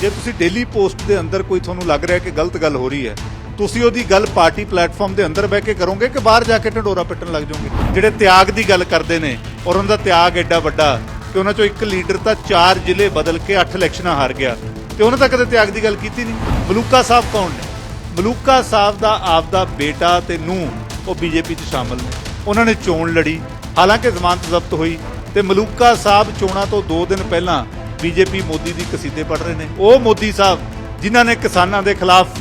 ਜੇ ਤੁਸੀਂ daily post ਦੇ ਅੰਦਰ ਕੋਈ ਤੁਹਾਨੂੰ ਲੱਗ ਰਿਹਾ ਕਿ ਗਲਤ ਗੱਲ ਹੋ ਰਹੀ ਹੈ, ਤੁਸੀਂ ਉਹਦੀ ਗੱਲ ਪਾਰਟੀ ਪਲੇਟਫਾਰਮ ਦੇ ਅੰਦਰ ਬਹਿ ਕੇ ਕਰੋਗੇ ਕਿ ਬਾਹਰ ਜਾ ਕੇ ਢੰਡੋਰਾ ਪਿੱਟਣ ਲੱਗ ਜਾਓਗੇ? ਜਿਹੜੇ ਤਿਆਗ ਦੀ ਗੱਲ ਕਰਦੇ ਨੇ ਔਰ ਉਹਨਾਂ ਦਾ ਤਿਆਗ ਐਡਾ ਵੱਡਾ ਕਿ ਉਹਨਾਂ ਚੋਂ ਇੱਕ ਲੀਡਰ ਤਾਂ ਚਾਰ ਜ਼ਿਲ੍ਹੇ ਬਦਲ ਕੇ 8 ਇਲੈਕਸ਼ਨਾਂ ਹਾਰ ਗਿਆ ਤੇ ਉਹਨਾਂ ਤਾਂ ਕਦੇ ਤਿਆਗ ਦੀ ਗੱਲ ਕੀਤੀ ਨਹੀਂ। ਮਲੂਕਾ ਸਾਹਿਬ ਕੌਣ ਨੇ? ਮਲੂਕਾ ਸਾਹਿਬ ਦਾ ਆਪਦਾ ਬੇਟਾ ਤੇ ਨੂੰਹ, ਉਹ ਬੀਜੇਪੀ 'ਚ ਸ਼ਾਮਲ ਨੇ। ਉਹਨਾਂ ਨੇ ਚੋਣ ਲੜੀ, ਹਾਲਾਂਕਿ ਜ਼ਮਾਨਤ ਜ਼ਬਤ ਹੋਈ ਤੇ ਮਲੂਕਾ ਸਾਹਿਬ ਚੋਣਾਂ ਤੋਂ 2 ਦਿਨ ਪਹਿਲਾਂ ਬੀਜੇਪੀ ਮੋਦੀ ਦੀ ਕਸੀਦੇ ਪੜ ਰਹੇ ਨੇ ਉਹ ਮੋਦੀ ਸਾਹਿਬ ਜਿਨ੍ਹਾਂ ਨੇ ਕਿਸਾਨਾਂ ਦੇ ਖਿਲਾਫ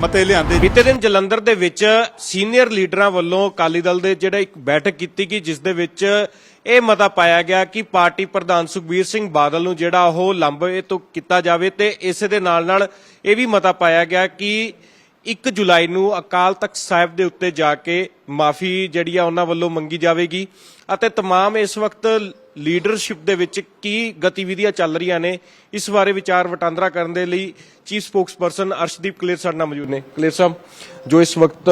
ਮਤੇ ਲਿਆਂਦੇ ਬੀਤੇ ਦਿਨ ਜਲੰਧਰ ਦੇ ਵਿੱਚ ਸੀਨੀਅਰ ਲੀਡਰਾਂ ਵੱਲੋਂ ਅਕਾਲੀ ਦਲ ਦੇ ਜਿਹੜਾ ਇੱਕ ਬੈਠਕ ਕੀਤੀ ਗਈ ਜਿਸ ਦੇ ਵਿੱਚ ਇਹ ਮਤਾ ਪਾਇਆ ਗਿਆ ਕਿ ਪਾਰਟੀ ਪ੍ਰਧਾਨ ਸੁਖਬੀਰ ਸਿੰਘ ਬਾਦਲ ਨੂੰ ਜਿਹੜਾ ਉਹ ਲੰਬੇ ਤੋਂ ਕੀਤਾ ਜਾਵੇ ਤੇ ਇਸੇ ਦੇ ਨਾਲ ਨਾਲ ਇਹ ਵੀ ਮਤਾ ਪਾਇਆ ਗਿਆ ਕਿ 1 ਜੁਲਾਈ ਨੂੰ ਅਕਾਲ ਤਖਤ ਸਾਹਿਬ ਦੇ ਉੱਤੇ ਜਾ ਕੇ ਮਾਫੀ ਜਿਹੜੀ ਆ ਉਹਨਾਂ ਵੱਲੋਂ ਮੰਗੀ ਜਾਵੇਗੀ ਅਤੇ तमाम ਇਸ ਵਕਤ ਲੀਡਰਸ਼ਿਪ ਦੇ ਵਿੱਚ ਕੀ ਗਤੀਵਿਧੀਆਂ ਚੱਲ ਰਹੀਆਂ ਨੇ, ਇਸ ਬਾਰੇ ਵਿਚਾਰ ਵਟਾਂਦਰਾ ਕਰਨ ਦੇ ਲਈ ਚੀਫ ਸਪੋਕਸਪਰਸਨ ਅਰਸ਼ਦੀਪ ਕਲੇਰ ਸਾਡੇ ਨਾਲ ਮੌਜੂਦ ਨੇ। ਕਲੇਰ ਸਾਹਿਬ, ਜੋ ਇਸ ਵਕਤ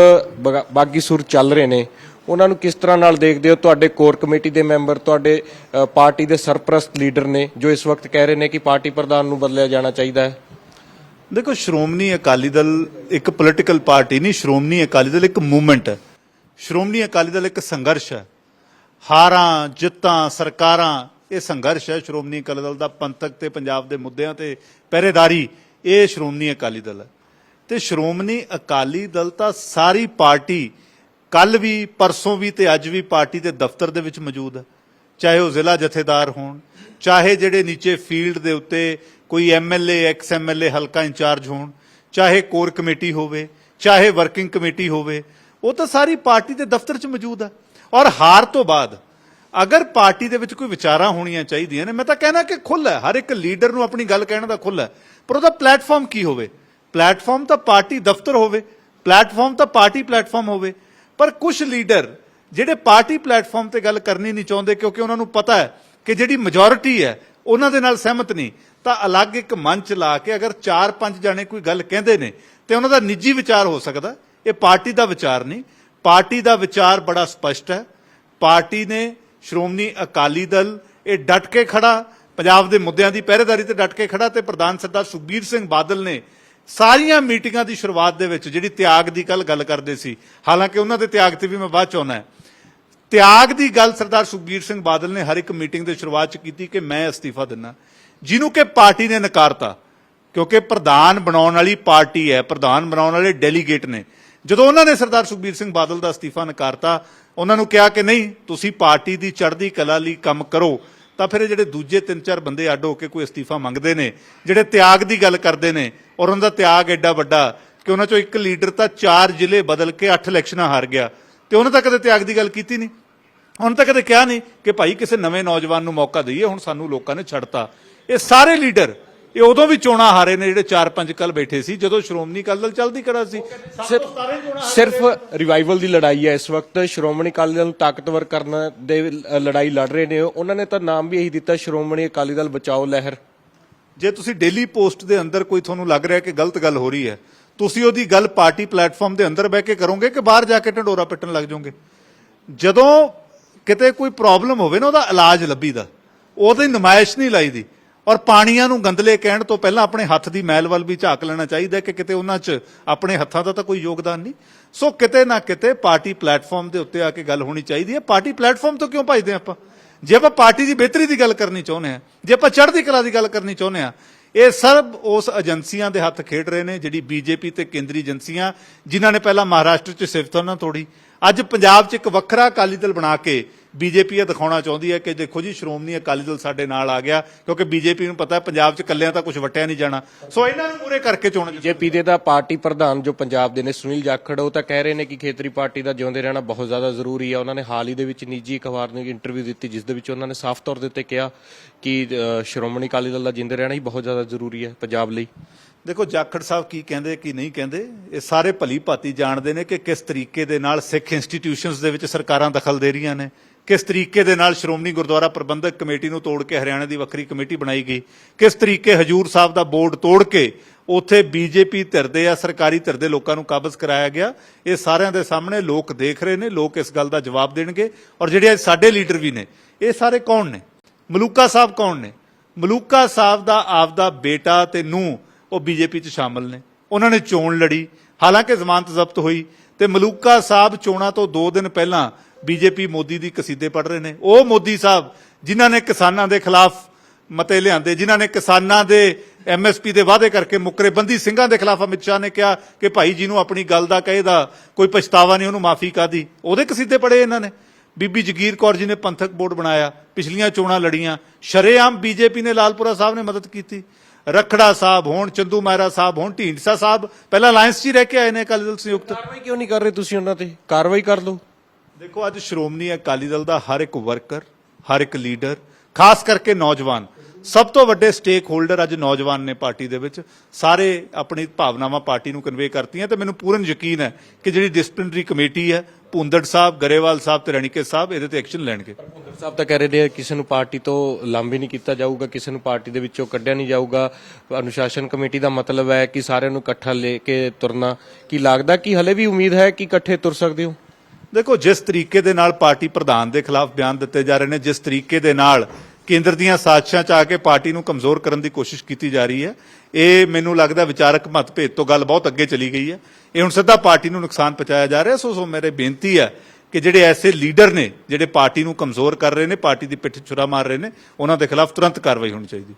ਬਾਗੀ ਸੁਰ ਚੱਲ ਰਹੇ ਨੇ, ਉਹਨਾਂ ਨੂੰ ਕਿਸ ਤਰ੍ਹਾਂ ਨਾਲ ਦੇਖਦੇ ਹੋ? ਤੁਹਾਡੇ ਕੋਰ ਕਮੇਟੀ ਦੇ ਮੈਂਬਰ, ਤੁਹਾਡੇ ਪਾਰਟੀ ਦੇ ਸਰਪ੍ਰਸਤ ਲੀਡਰ ਨੇ, ਜੋ ਇਸ ਵਕਤ ਕਹਿ ਰਹੇ ਨੇ ਕਿ ਪਾਰਟੀ ਪ੍ਰਧਾਨ ਨੂੰ ਬਦਲਿਆ ਜਾਣਾ ਚਾਹੀਦਾ ਹੈ। ਦੇਖੋ, ਸ਼੍ਰੋਮਣੀ ਅਕਾਲੀ ਦਲ ਇੱਕ ਪੋਲੀਟੀਕਲ ਪਾਰਟੀ ਨਹੀਂ, ਸ਼੍ਰੋਮਣੀ ਅਕਾਲੀ ਦਲ ਇੱਕ ਮੂਵਮੈਂਟ ਹੈ। ਸ਼੍ਰੋਮਣੀ ਅਕਾਲੀ ਦਲ ਇੱਕ ਸੰਘਰਸ਼ ਹੈ। ਹਾਰਾਂ, ਜਿੱਤਾਂ, ਸਰਕਾਰਾਂ, ਇਹ ਸੰਘਰਸ਼ ਹੈ ਸ਼੍ਰੋਮਣੀ ਅਕਾਲੀ ਦਲ ਦਾ, ਪੰਥਕ ਤੇ ਪੰਜਾਬ ਦੇ ਮੁੱਦਿਆਂ ਤੇ ਪਹਿਰੇਦਾਰੀ, ਇਹ ਸ਼੍ਰੋਮਣੀ ਅਕਾਲੀ ਦਲ ਹੈ। ਤੇ ਸ਼੍ਰੋਮਣੀ ਅਕਾਲੀ ਦਲ ਤਾਂ ਸਾਰੀ ਪਾਰਟੀ, ਕੱਲ ਵੀ, ਪਰਸੋਂ ਵੀ ਤੇ ਅੱਜ ਵੀ ਪਾਰਟੀ ਦੇ ਦਫ਼ਤਰ ਦੇ ਵਿੱਚ ਮੌਜੂਦ ਹੈ। ਚਾਹੇ ਉਹ ਜ਼ਿਲ੍ਹਾ ਜਥੇਦਾਰ ਹੋਣ, ਚਾਹੇ ਜਿਹੜੇ ਨੀਚੇ ਫੀਲਡ ਦੇ ਉੱਤੇ ਕੋਈ ਐਮਐਲਏ ਐਕਸ ਐਮਐਲਏ ਹਲਕਾ ਇੰਚਾਰਜ ਹੋਣ, ਚਾਹੇ ਕੋਰ ਕਮੇਟੀ ਹੋਵੇ, ਚਾਹੇ ਵਰਕਿੰਗ ਕਮੇਟੀ ਹੋਵੇ, ਉਹ ਤਾਂ ਸਾਰੀ ਪਾਰਟੀ ਦੇ ਦਫ਼ਤਰ 'ਚ ਮੌਜੂਦ ਹੈ। ਔਰ ਹਾਰ ਤੋਂ ਬਾਅਦ, ਅਗਰ ਪਾਰਟੀ ਦੇ ਵਿੱਚ ਕੋਈ ਵਿਚਾਰਾਂ ਹੋਣੀਆਂ ਚਾਹੀਦੀਆਂ ਨੇ, ਮੈਂ ਤਾਂ ਕਹਿਣਾ ਕਿ ਖੁੱਲ੍ਹ ਹੈ, ਹਰ ਇੱਕ ਲੀਡਰ ਨੂੰ ਆਪਣੀ ਗੱਲ ਕਹਿਣ ਦਾ ਖੁੱਲ੍ਹ ਹੈ। ਪਰ ਉਹਦਾ ਪਲੇਟਫਾਰਮ ਕੀ ਹੋਵੇ? ਪਲੇਟਫਾਰਮ ਤਾਂ ਪਾਰਟੀ ਦਫ਼ਤਰ ਹੋਵੇ, ਪਲੇਟਫਾਰਮ ਤਾਂ ਪਾਰਟੀ ਪਲੇਟਫਾਰਮ ਹੋਵੇ, ਪਰ ਕੁਝ ਲੀਡਰ ਜਿਹੜੇ ਪਾਰਟੀ ਪਲੇਟਫਾਰਮ ਤੇ ਗੱਲ ਕਰਨੀ ਨਹੀਂ ਚਾਹੁੰਦੇ ਕਿਉਂਕਿ ਉਹਨਾਂ ਨੂੰ ਪਤਾ ਹੈ ਕਿ ਜਿਹੜੀ ਮੈਜੋਰਿਟੀ ਹੈ, ਉਹਨਾਂ ਦੇ ਨਾਲ ਸਹਿਮਤ ਨਹੀਂ, ਤਾਂ ਅਲੱਗ ਇੱਕ ਮੰਚ ਲਾ ਕੇ ਅਗਰ 4-5 ਜਾਣੇ ਕੋਈ ਗੱਲ ਕਹਿੰਦੇ ਨੇ, ਤੇ ਉਹਨਾਂ ਦਾ ਨਿੱਜੀ ਵਿਚਾਰ ਹੋ ਸਕਦਾ, ਇਹ ਪਾਰਟੀ ਦਾ ਵਿਚਾਰ ਨਹੀਂ ਪਾਰਟੀ ਦਾ ਵਿਚਾਰ ਬੜਾ ਸਪਸ਼ਟ ਹੈ। ਪਾਰਟੀ ਨੇ ਸ਼੍ਰੋਮਣੀ ਅਕਾਲੀ ਦਲ, ਇਹ ਡਟ ਕੇ ਖੜਾ, ਪੰਜਾਬ ਦੇ ਮੁੱਦਿਆਂ ਦੀ ਪਹਿਰੇਦਾਰੀ ਤੇ ਡਟ ਕੇ ਖੜਾ ਤੇ ਪ੍ਰਧਾਨ ਸਰਦਾਰ ਸੁਖਬੀਰ ਸਿੰਘ ਬਾਦਲ ਨੇ ਸਾਰੀਆਂ ਮੀਟਿੰਗਾਂ ਦੀ ਸ਼ੁਰੂਆਤ ਦੇ ਵਿੱਚ ਜਿਹੜੀ ਤਿਆਗ ਦੀ ਕੱਲ ਗੱਲ ਕਰਦੇ ਸੀ, ਹਾਲਾਂਕਿ ਉਹਨਾਂ ਦੇ ਤਿਆਗ ਤੇ ਵੀ ਮੈਂ ਬਾਅਦ ਚ ਆਉਣਾ ਹੈ। ਤਿਆਗ ਦੀ ਗੱਲ ਸਰਦਾਰ ਸੁਖਬੀਰ ਸਿੰਘ ਬਾਦਲ ਨੇ ਹਰ ਇੱਕ ਮੀਟਿੰਗ ਦੇ ਸ਼ੁਰੂਆਤ ਚ ਕੀਤੀ ਕਿ ਮੈਂ ਅਸਤੀਫਾ ਦਿੰਨਾ। ਜਿਹਨੂੰ ਕਿ ਪਾਰਟੀ ਨੇ ਨਕਾਰਤਾ, ਕਿਉਂਕਿ ਪ੍ਰਧਾਨ ਬਣਾਉਣ ਵਾਲੀ ਪਾਰਟੀ ਹੈ, ਪ੍ਰਧਾਨ ਬਣਾਉਣ ਵਾਲੇ ਡੈਲੀਗੇਟ ਨੇ। ਜਦੋਂ ਉਹਨਾਂ ਨੇ ਸਰਦਾਰ ਸੁਖਬੀਰ ਸਿੰਘ ਬਾਦਲ ਦਾ ਅਸਤੀਫਾ ਨਕਾਰਤਾ, ਉਹਨਾਂ ਨੂੰ ਕਿਹਾ ਕਿ ਨਹੀਂ, ਤੁਸੀਂ ਪਾਰਟੀ ਦੀ ਚੜ੍ਹਦੀ ਕਲਾ ਲਈ ਕੰਮ ਕਰੋ, ਤਾਂ ਫਿਰ ਇਹ ਜਿਹੜੇ ਦੂਜੇ ਤਿੰਨ ਚਾਰ ਬੰਦੇ ਅੱਡ ਹੋ ਕੇ ਕੋਈ ਅਸਤੀਫਾ ਮੰਗਦੇ ਨੇ, ਜਿਹੜੇ ਤਿਆਗ ਦੀ ਗੱਲ ਕਰਦੇ ਨੇ, ਔਰ ਉਹਨਾਂ ਦਾ ਤਿਆਗ ਐਡਾ ਵੱਡਾ ਕਿ ਉਹਨਾਂ ਚੋਂ ਇੱਕ ਲੀਡਰ ਤਾਂ ਚਾਰ ਜ਼ਿਲ੍ਹੇ ਬਦਲ ਕੇ 8 ਇਲੈਕਸ਼ਨਾਂ ਹਾਰ ਗਿਆ, ਤੇ ਉਹਨਾਂ ਤਾਂ ਕਦੇ ਤਿਆਗ ਦੀ ਗੱਲ ਕੀਤੀ ਨਹੀਂ। ਉਹਨਾਂ ਤਾਂ ਕਦੇ ਕਿਹਾ ਨਹੀਂ ਕਿ ਭਾਈ ਕਿਸੇ ਨਵੇਂ ਨੌਜਵਾਨ ਨੂੰ ਮੌਕਾ ਦਈਏ, ਹੁਣ ਸਾਨੂੰ ਲੋਕਾਂ ਨੇ ਛੱਡਤਾ। ਇਹ ਸਾਰੇ ਲੀਡਰ ਇਹ ਉਦੋਂ ਵੀ ਚੋਣਾਂ ਹਾਰੇ ਨੇ ਜਿਹੜੇ 4-5 ਕੱਲ ਬੈਠੇ ਸੀ ਜਦੋਂ ਸ਼੍ਰੋਮਣੀ ਅਕਾਲੀ ਦਲ ਚੱਲਦੀ ਕਰਾ ਸੀ। ਸਿਰਫ ਰਿਵਾਈਵਲ ਦੀ ਲੜਾਈ ਹੈ ਇਸ ਵਕਤ। ਸ਼੍ਰੋਮਣੀ ਅਕਾਲੀ ਦਲ ਨੂੰ ਤਾਕਤਵਰ ਕਰਨ ਦੇ ਲੜਾਈ ਲੜ ਰਹੇ ਨੇ। ਉਹਨਾਂ ਨੇ ਤਾਂ ਨਾਮ ਵੀ ਇਹੀ ਦਿੱਤਾ ਸ਼੍ਰੋਮਣੀ ਅਕਾਲੀ ਦਲ ਬਚਾਓ ਲਹਿਰ। ਜੇ ਤੁਸੀਂ ਡੇਲੀ ਪੋਸਟ ਦੇ ਅੰਦਰ ਕੋਈ ਤੁਹਾਨੂੰ ਲੱਗ ਰਿਹਾ ਕਿ ਗਲਤ ਗੱਲ ਹੋ ਰਹੀ ਹੈ ਤੁਸੀਂ ਉਹਦੀ ਗੱਲ ਪਾਰਟੀ ਪਲੇਟਫਾਰਮ ਦੇ ਅੰਦਰ ਬਹਿ ਕੇ ਕਰੋਗੇ ਕਿ ਬਾਹਰ ਜਾ ਕੇ ਢੰਡੋਰਾ ਪਿੱਟਣ ਲੱਗ ਜਾਓਗੇ? ਜਦੋਂ ਕਿਤੇ ਕੋਈ ਪ੍ਰੋਬਲਮ ਹੋਵੇ ਨਾ ਉਹਦਾ ਇਲਾਜ ਲੱਭੀਦਾ। ਉਹਦੀ ਨਮਾਇਸ਼ ਨਹੀਂ ਲਾਈਦੀ। ਔਰ ਪਾਣੀਆਂ ਨੂੰ ਗੰਦਲੇ ਕਹਿਣ ਤੋਂ ਪਹਿਲਾਂ ਆਪਣੇ ਹੱਥ ਦੀ ਮੈਲ ਵੱਲ ਵੀ ਝਾਕ ਲੈਣਾ ਚਾਹੀਦਾ ਕਿ ਕਿਤੇ ਉਹਨਾਂ 'ਚ ਆਪਣੇ ਹੱਥਾਂ ਦਾ ਤਾਂ ਕੋਈ ਯੋਗਦਾਨ ਨਹੀਂ। ਸੋ ਕਿਤੇ ਨਾ ਕਿਤੇ ਪਾਰਟੀ ਪਲੇਟਫਾਰਮ ਦੇ ਉੱਤੇ ਆ ਕੇ ਗੱਲ ਹੋਣੀ ਚਾਹੀਦੀ ਹੈ। ਪਾਰਟੀ ਪਲੇਟਫਾਰਮ ਤੋਂ ਕਿਉਂ ਭਜਦੇ ਆਪਾਂ? ਜੇ ਆਪਾਂ ਪਾਰਟੀ ਦੀ ਬਿਹਤਰੀ ਦੀ ਗੱਲ ਕਰਨੀ ਚਾਹੁੰਦੇ ਆ ਜੇ ਆਪਾਂ ਚੜ੍ਹਦੀ ਕਲਾ ਦੀ ਗੱਲ ਕਰਨੀ ਚਾਹੁੰਦੇ ਆ ਇਹ ਸਭ ਉਸ ਏਜੰਸੀਆਂ ਦੇ ਹੱਥ ਖੇਡ ਰਹੇ ਨੇ ਜਿਹੜੀ ਬੀਜੇਪੀ ਤੇ ਕੇਂਦਰੀ ਏਜੰਸੀਆਂ, ਜਿਨ੍ਹਾਂ ਨੇ ਪਹਿਲਾਂ ਮਹਾਰਾਸ਼ਟਰ 'ਚ ਸਿਫਤ ਉਹਨਾਂ ਤੋੜੀ। ਅੱਜ ਪੰਜਾਬ 'ਚ ਇੱਕ ਵੱਖਰਾ ਅਕਾਲੀ ਦਲ ਬਣਾ ਕੇ ਬੀਜੇਪੀ ਇਹ ਦਿਖਾਉਣਾ ਚਾਹੁੰਦੀ ਹੈ ਕਿ ਦੇਖੋ ਜੀ, ਸ਼੍ਰੋਮਣੀ ਅਕਾਲੀ ਦਲ ਸਾਡੇ ਨਾਲ ਆ ਗਿਆ, ਕਿਉਂਕਿ ਬੀਜੇਪੀ ਨੂੰ ਪਤਾ ਪੰਜਾਬ 'ਚ ਇਕੱਲਿਆਂ ਤਾਂ ਕੁਝ ਵਟਿਆ ਨਹੀਂ ਜਾਣਾ। ਸੋ ਇਹਨਾਂ ਨੂੰ ਪੂਰੇ ਕਰਕੇ ਚੋਣ ਬੀਜੇਪੀ ਦੇ ਤਾਂ ਪਾਰਟੀ ਪ੍ਰਧਾਨ ਜੋ ਪੰਜਾਬ ਦੇ ਨੇ, ਸੁਨੀਲ ਜਾਖੜ, ਉਹ ਤਾਂ ਕਹਿ ਰਹੇ ਨੇ ਕਿ ਖੇਤਰੀ ਪਾਰਟੀ ਦਾ ਜਿਉਂਦੇ ਰਹਿਣਾ ਬਹੁਤ ਜ਼ਿਆਦਾ ਜ਼ਰੂਰੀ ਹੈ। ਉਹਨਾਂ ਨੇ ਹਾਲ ਹੀ ਦੇ ਵਿੱਚ ਨਿੱਜੀ ਅਖਬਾਰ ਨੂੰ ਇੰਟਰਵਿਊ ਦਿੱਤੀ, ਜਿਸ ਦੇ ਵਿੱਚ ਉਹਨਾਂ ਨੇ ਸਾਫ਼ ਤੌਰ ਦੇ ਉੱਤੇ ਕਿਹਾ ਕਿ ਸ਼੍ਰੋਮਣੀ ਅਕਾਲੀ ਦਲ ਦਾ ਜਿਉਂਦੇ ਰਹਿਣਾ ਹੀ ਬਹੁਤ ਜ਼ਿਆਦਾ ਜ਼ਰੂਰੀ ਹੈ ਪੰਜਾਬ ਲਈ। ਦੇਖੋ, ਜਾਖੜ ਸਾਹਿਬ ਕੀ ਕਹਿੰਦੇ, ਕੀ ਨਹੀਂ ਕਹਿੰਦੇ? ਇਹ ਸਾਰੇ ਭਲੀ ਭਾਤੀ ਜਾਣਦੇ ਨੇ ਕਿ ਕਿਸ ਤਰੀਕੇ ਦੇ ਨਾਲ ਸਿੱਖ ਇੰਸਟੀਟਿਊਸ਼ਨਸ ਦੇ ਵਿੱਚ ਸਰਕਾਰਾਂ ਦਖਲ ਦੇ ਰਹੀਆਂ ਨੇ। ਕਿਸ ਤਰੀਕੇ ਦੇ ਨਾਲ ਸ਼੍ਰੋਮਣੀ ਗੁਰਦੁਆਰਾ ਪ੍ਰਬੰਧਕ ਕਮੇਟੀ ਨੂੰ ਤੋੜ ਕੇ ਹਰਿਆਣਾ ਦੀ ਵੱਖਰੀ ਕਮੇਟੀ ਬਣਾਈ ਗਈ। ਕਿਸ ਤਰੀਕੇ ਹਜੂਰ ਸਾਹਿਬ ਦਾ ਬੋਰਡ ਤੋੜ ਕੇ ਉੱਥੇ ਬੀਜੇਪੀ ਧਿਰ ਦੇ ਆ, ਸਰਕਾਰੀ ਧਿਰ ਦੇ ਲੋਕਾਂ ਨੂੰ ਕਾਬਜ਼ ਕਰਾਇਆ ਗਿਆ। ਇਹ ਸਾਰਿਆਂ ਦੇ ਸਾਹਮਣੇ ਲੋਕ ਦੇਖ ਰਹੇ ਨੇ, ਲੋਕ ਇਸ ਗੱਲ ਦਾ ਜਵਾਬ ਦੇਣਗੇ। ਔਰ ਜਿਹੜੇ ਅੱਜ ਸਾਡੇ ਲੀਡਰ ਵੀ ਨੇ, ਇਹ ਸਾਰੇ ਕੌਣ ਨੇ? ਮਲੂਕਾ ਸਾਹਿਬ ਕੌਣ ਨੇ? ਮਲੂਕਾ ਸਾਹਿਬ ਦਾ ਆਪਦਾ ਬੇਟਾ ਤੇ ਨੂੰ ਉਹ ਬੀਜੇਪੀ 'ਚ ਸ਼ਾਮਲ ਨੇ। ਉਹਨਾਂ ਨੇ ਚੋਣ ਲੜੀ। ਹਾਲਾਂਕਿ ਜ਼ਮਾਨਤ ਜ਼ਬਤ ਹੋਈ ਤੇ ਮਲੂਕਾ ਸਾਹਿਬ ਚੋਣਾਂ ਤੋਂ 2 ਦਿਨ ਪਹਿਲਾਂ ਬੀਜੇਪੀ ਮੋਦੀ ਦੀ ਕਸੀਦੇ ਪੜ ਰਹੇ ਨੇ। ਉਹ ਮੋਦੀ ਸਾਹਿਬ, ਜਿਨ੍ਹਾਂ ਨੇ ਕਿਸਾਨਾਂ ਦੇ ਖਿਲਾਫ ਮਤੇ ਲਿਆਂਦੇ, ਜਿਨ੍ਹਾਂ ਨੇ ਕਿਸਾਨਾਂ ਦੇ ਐਮਐਸਪੀ ਦੇ ਵਾਅਦੇ ਕਰਕੇ ਮੁੱਕਰੇ, ਬੰਦੀ ਸਿੰਘਾਂ ਦੇ ਖਿਲਾਫ ਅਮਿਤ ਸ਼ਾਹ ਨੇ ਕਿਹਾ ਕਿ ਭਾਈ ਜਿਹਨੂੰ ਆਪਣੀ ਗੱਲ ਦਾ ਕਹੇਦਾ ਕੋਈ ਪਛਤਾਵਾ ਨਹੀਂ, ਉਹਨੂੰ ਮਾਫੀ ਕਾਦੀ ਉਹਦੇ ਕਸੀਦੇ ਪੜੇ ਇਹਨਾਂ ਨੇ। ਬੀਬੀ ਜਗੀਰ ਕੌਰ ਜੀ ਨੇ ਪੰਥਕ ਬੋਰਡ ਬਣਾਇਆ, ਪਿਛਲੀਆਂ ਚੋਣਾਂ ਲੜੀਆਂ। ਸ਼ਰੇਆਮ ਬੀਜੇਪੀ ਨੇ ਲਾਲਪੁਰਾ ਸਾਹਿਬ ਨੇ ਮਦਦ ਕੀਤੀ। ਰਖੜਾ ਸਾਹਿਬ ਹੋਣ ਚੰਦੂ ਮਹਿਰਾ ਸਾਹਿਬ ਹੋਣ ਢੀਂਡਸਾ ਸਾਹਿਬ ਪਹਿਲਾਂ ਅਲਾਈਅੰਸ 'ਚ ਹੀ ਰਹਿ ਕੇ ਆਏ ਨੇ ਅਕਾਲੀ ਦਲ ਸੰਯੁਕਤ ਕਾਰਵਾਈ ਕਿਉਂ ਨਹੀਂ ਕਰ ਰਹੇ ਤੁਸੀਂ ਉਹਨਾਂ ਤੇ ਕਾਰਵਾਈ ਕਰ ਲਓ ਦੇਖੋ ਅੱਜ ਸ਼੍ਰੋਮਣੀ ਅਕਾਲੀ ਦਲ ਦਾ ਹਰ ਇੱਕ ਵਰਕਰ ਹਰ ਇੱਕ ਲੀਡਰ ਖਾਸ ਕਰਕੇ ਨੌਜਵਾਨ ਸਭ ਤੋਂ ਵੱਡੇ ਸਟੇਕ ਹੋਲਡਰ ਅੱਜ ਨੌਜਵਾਨ ਨੇ ਪਾਰਟੀ ਦੇ ਵਿੱਚ। ਸਾਰੇ ਆਪਣੀ ਭਾਵਨਾਵਾਂ ਪਾਰਟੀ ਨੂੰ ਕਨਵੇ ਕਰਤੀਆਂ ਤੇ ਮੈਨੂੰ ਪੂਰਨ ਯਕੀਨ ਹੈ ਕਿ ਜਿਹੜੀ ਡਿਸਪਲਿਨਰੀ ਕਮੇਟੀ ਹੈ ਭੁੰਦੜ ਸਾਹਿਬ ਗਰੇਵਾਲ ਸਾਹਿਬ ਤੇ ਰਣੀਕੇ ਸਾਹਿਬ ਇਹਦੇ ਤੇ ਐਕਸ਼ਨ ਲੈਣਗੇ। ਭੁੰਦਰ ਸਾਹਿਬ ਤਾਂ ਕਹਿ ਰਹੇ ਨੇ ਕਿਸੇ ਨੂੰ ਪਾਰਟੀ ਤੋਂ ਲਾਂਭੀ ਨਹੀਂ ਕੀਤਾ ਜਾਊਗਾ ਕਿਸੇ ਨੂੰ ਪਾਰਟੀ ਦੇ ਵਿੱਚੋਂ ਕੱਢਿਆ ਨਹੀਂ ਜਾਊਗਾ। ਅਨੁਸ਼ਾਸਨ ਕਮੇਟੀ ਦਾ ਮਤਲਬ ਹੈ ਕਿ ਸਾਰਿਆਂ ਨੂੰ ਇਕੱਠਾ ਲੈ ਕੇ ਤੁਰਨਾ। ਕੀ ਲੱਗਦਾ ਕਿ ਹਲੇ ਵੀ ਉਮੀਦ ਹੈ ਕਿ ਇਕੱਠੇ ਤੁਰ ਸਕਦੇ ਹੋ? ਦੇਖੋ ਜਿਸ ਤਰੀਕੇ ਦੇ ਨਾਲ ਪਾਰਟੀ ਪ੍ਰਧਾਨ ਦੇ ਖਿਲਾਫ ਬਿਆਨ ਦਿੱਤੇ ਜਾ ਰਹੇ ਨੇ ਜਿਸ ਤਰੀਕੇ ਦੇ ਨਾਲ ਕੇਂਦਰ ਦੀਆਂ ਸਾਜ਼ਿਸ਼ਾਂ ਚ ਆ ਕੇ ਪਾਰਟੀ ਨੂੰ ਕਮਜ਼ੋਰ ਕਰਨ ਦੀ ਕੋਸ਼ਿਸ਼ ਕੀਤੀ ਜਾ ਰਹੀ ਹੈ। ਇਹ ਮੈਨੂੰ ਲੱਗਦਾ ਵਿਚਾਰਕ ਮਤਭੇਦ ਤੋਂ ਗੱਲ ਬਹੁਤ ਅੱਗੇ ਚਲੀ ਗਈ ਹੈ। ਇਹ ਹੁਣ ਸਿੱਧਾ ਪਾਰਟੀ ਨੂੰ ਨੁਕਸਾਨ ਪਹੁੰਚਾਇਆ ਜਾ ਰਿਹਾ। ਸੋ ਸੋ ਮੇਰੇ ਬੇਨਤੀ ਹੈ ਕਿ ਜਿਹੜੇ ਐਸੇ ਲੀਡਰ ਨੇ, ਜਿਹੜੇ ਪਾਰਟੀ ਨੂੰ ਕਮਜ਼ੋਰ ਕਰ ਰਹੇ ਨੇ, ਪਾਰਟੀ ਦੀ ਪਿੱਠ ਛੁਰਾ ਮਾਰ ਰਹੇ ਨੇ, ਉਹਨਾਂ ਦੇ ਖਿਲਾਫ ਤੁਰੰਤ ਕਾਰਵਾਈ ਹੋਣੀ ਚਾਹੀਦੀ।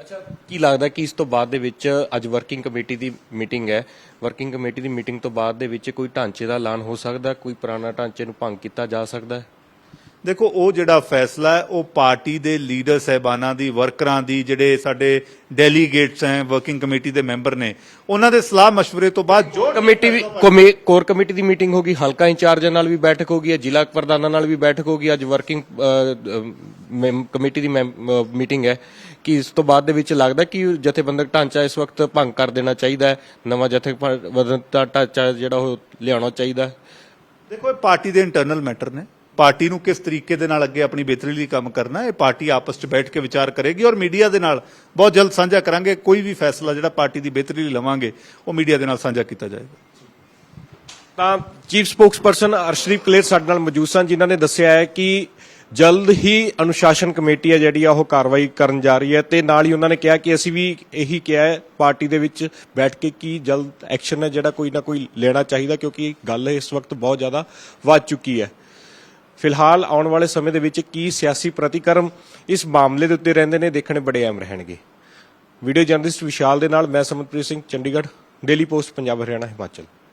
ਅੱਛਾ, ਕੀ ਲੱਗਦਾ ਕਿ ਇਸ ਤੋਂ ਬਾਅਦ ਦੇ ਵਿੱਚ ਅੱਜ ਵਰਕਿੰਗ ਕਮੇਟੀ ਦੀ ਮੀਟਿੰਗ ਹੈ। ਵਰਕਿੰਗ ਕਮੇਟੀ ਦੀ ਮੀਟਿੰਗ ਤੋਂ ਬਾਅਦ ਦੇ ਵਿੱਚ ਕੋਈ ਢਾਂਚੇ ਦਾ ਐਲਾਨ ਹੋ ਸਕਦਾ? ਕੋਈ ਪੁਰਾਣਾ ਢਾਂਚੇ ਨੂੰ ਭੰਗ ਕੀਤਾ ਜਾ ਸਕਦਾ ਹੈ? ਦੇਖੋ ਉਹ ਜਿਹੜਾ ਫੈਸਲਾ ਹੈ ਉਹ ਪਾਰਟੀ ਦੇ ਲੀਡਰ ਸਹਿਬਾਨਾਂ ਦੀ ਵਰਕਰਾਂ ਦੀ ਜਿਹੜੇ ਸਾਡੇ ਡੈਲੀਗੇਟਸ ਹੈ ਵਰਕਿੰਗ ਕਮੇਟੀ ਦੇ ਮੈਂਬਰ ਨੇ ਉਹਨਾਂ ਦੇ ਸਲਾਹ مشਵਰੇ ਤੋਂ ਬਾਅਦ ਜੋ ਕਮੇਟੀ ਵੀ ਕੋਰ ਕਮੇਟੀ ਦੀ ਮੀਟਿੰਗ ਹੋਗੀ ਹਲਕਾ ਇੰਚਾਰਜਾਂ ਨਾਲ ਵੀ ਬੈਠਕ ਹੋਗੀ ਹੈ ਜ਼ਿਲ੍ਹਾ ਪ੍ਰਧਾਨਾਂ ਨਾਲ ਵੀ ਬੈਠਕ ਹੋਗੀ ਅੱਜ ਵਰਕਿੰਗ ਕਮੇਟੀ ਦੀ ਮੀਟਿੰਗ ਹੈ ਕਿ ਇਸ ਤੋਂ ਬਾਅਦ ਦੇ ਵਿੱਚ ਲੱਗਦਾ ਕਿ ਜਥੇਬੰਦਕ ਢਾਂਚਾ ਇਸ ਵਕਤ ਭੰਗ ਕਰ ਦੇਣਾ ਚਾਹੀਦਾ ਹੈ ਨਵਾਂ ਜਥੇਬੰਦਕ ਢਾਂਚਾ ਜਿਹੜਾ ਉਹ ਲਿਆਉਣਾ ਚਾਹੀਦਾ ਦੇਖੋ ਇਹ ਪਾਰਟੀ ਦੇ ਇੰਟਰਨਲ ਮੈਟਰ ਨੇ। ਪਾਰਟੀ ਨੂੰ ਕਿਸ ਤਰੀਕੇ ਦੇ ਨਾਲ ਅੱਗੇ ਆਪਣੀ ਬਿਹਤਰੀ ਲਈ ਕੰਮ ਕਰਨਾ, ਇਹ ਪਾਰਟੀ ਆਪਸ 'ਚ ਬੈਠ ਕੇ ਵਿਚਾਰ ਕਰੇਗੀ ਔਰ ਮੀਡੀਆ ਦੇ ਨਾਲ ਬਹੁਤ ਜਲਦ ਸਾਂਝਾ ਕਰਾਂਗੇ, ਕੋਈ ਵੀ ਫੈਸਲਾ ਜਿਹੜਾ ਪਾਰਟੀ ਦੀ ਬਿਹਤਰੀ ਲਈ ਲਵਾਂਗੇ, ਉਹ ਮੀਡੀਆ ਦੇ ਨਾਲ ਸਾਂਝਾ ਕੀਤਾ ਜਾਏਗਾ। ਤਾਂ ਚੀਫ ਸਪੋਕਸਪਰਸਨ ਅਰਸ਼ਦੀਪ ਕਲੇਰ ਸਾਡੇ ਨਾਲ ਮੌਜੂਦ ਸਨ, ਜਿਨ੍ਹਾਂ ਨੇ ਦੱਸਿਆ ਹੈ ਕਿ ਜਲਦ ਹੀ ਅਨੁਸ਼ਾਸਨ ਕਮੇਟੀ ਹੈ ਜਿਹੜੀ ਆ, ਉਹ ਕਾਰਵਾਈ ਕਰਨ ਜਾ ਰਹੀ ਹੈ ਤੇ ਨਾਲ ਹੀ ਉਹਨਾਂ ਨੇ ਕਿਹਾ ਕਿ ਅਸੀਂ ਵੀ ਇਹੀ ਕਿਹਾ ਹੈ ਪਾਰਟੀ ਦੇ ਵਿੱਚ ਬੈਠ ਕੇ ਕੀ ਜਲਦ ਐਕਸ਼ਨ ਹੈ ਜਿਹੜਾ ਕੋਈ ਨਾ ਕੋਈ ਲੈਣਾ ਚਾਹੀਦਾ, ਕਿਉਂਕਿ ਗੱਲ ਇਸ ਵਕਤ ਬਹੁਤ ਜ਼ਿਆਦਾ ਵੱਧ ਚੁੱਕੀ ਹੈ। ਫਿਲਹਾਲ ਆਉਣ ਵਾਲੇ ਸਮੇਂ ਦੇ ਵਿੱਚ ਕੀ ਸਿਆਸੀ ਪ੍ਰਤੀਕਰਮ ਇਸ ਮਾਮਲੇ ਦੇ ਉੱਤੇ ਰਹਿੰਦੇ ਨੇ, ਦੇਖਣੇ ਬੜੇ ਅਹਿਮ ਰਹਿਣਗੇ। ਵੀਡੀਓ ਜਰਨਲਿਸਟ ਵਿਸ਼ਾਲ ਦੇ ਨਾਲ ਮੈਂ ਸਮਨਪ੍ਰੀਤ ਸਿੰਘ ਚੰਡੀਗੜ੍ਹ, ਡੇਲੀ ਪੋਸਟ, ਪੰਜਾਬ, ਹਰਿਆਣਾ, ਹਿਮਾਚਲ।